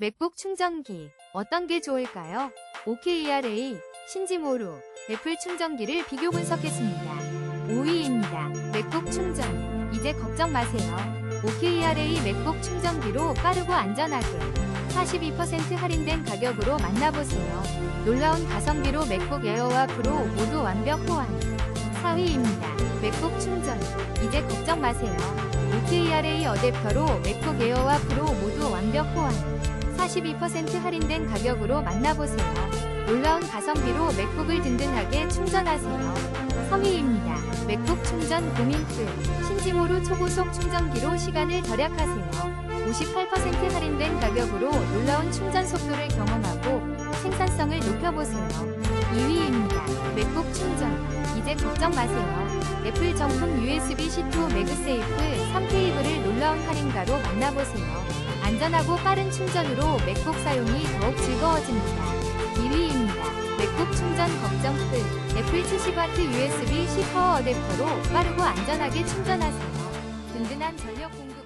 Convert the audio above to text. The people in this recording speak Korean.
맥북 충전기 어떤 게 좋을까요? OKRA 신지모루 애플 충전기를 비교 분석했습니다. 5위입니다. 맥북 충전 이제 걱정 마세요. OKRA 맥북 충전기로 빠르고 안전하게 42% 할인된 가격으로 만나보세요. 놀라운 가성비로 맥북 에어와 프로 모두 완벽 호환. 4위입니다. 맥북 충전. 이제 걱정 마세요. OKRA 어댑터로 맥북 에어와 프로 모두 완벽 호환. 42% 할인된 가격으로 만나보세요. 놀라운 가성비로 맥북을 든든하게 충전하세요. 3위입니다. 맥북 충전 고민 끝. 신지모루 초고속 충전기로 시간을 절약하세요. 58% 할인된 가격으로 놀라운 충전 속도를 경험하고 생산성을 높여보세요. 2위입니다. 맥북 충전. 이제 걱정 마세요. 애플 정품 USB-C2 매그세이프 3 케이블을 놀라운 할인가로 만나보세요. 안전하고 빠른 충전으로 맥북 사용이 더욱 즐거워집니다. 2위입니다. 맥북 충전 걱정 끝. 애플 70W USB-C 파워 어댑터로 빠르고 안전하게 충전하세요. 든든한 전력 공급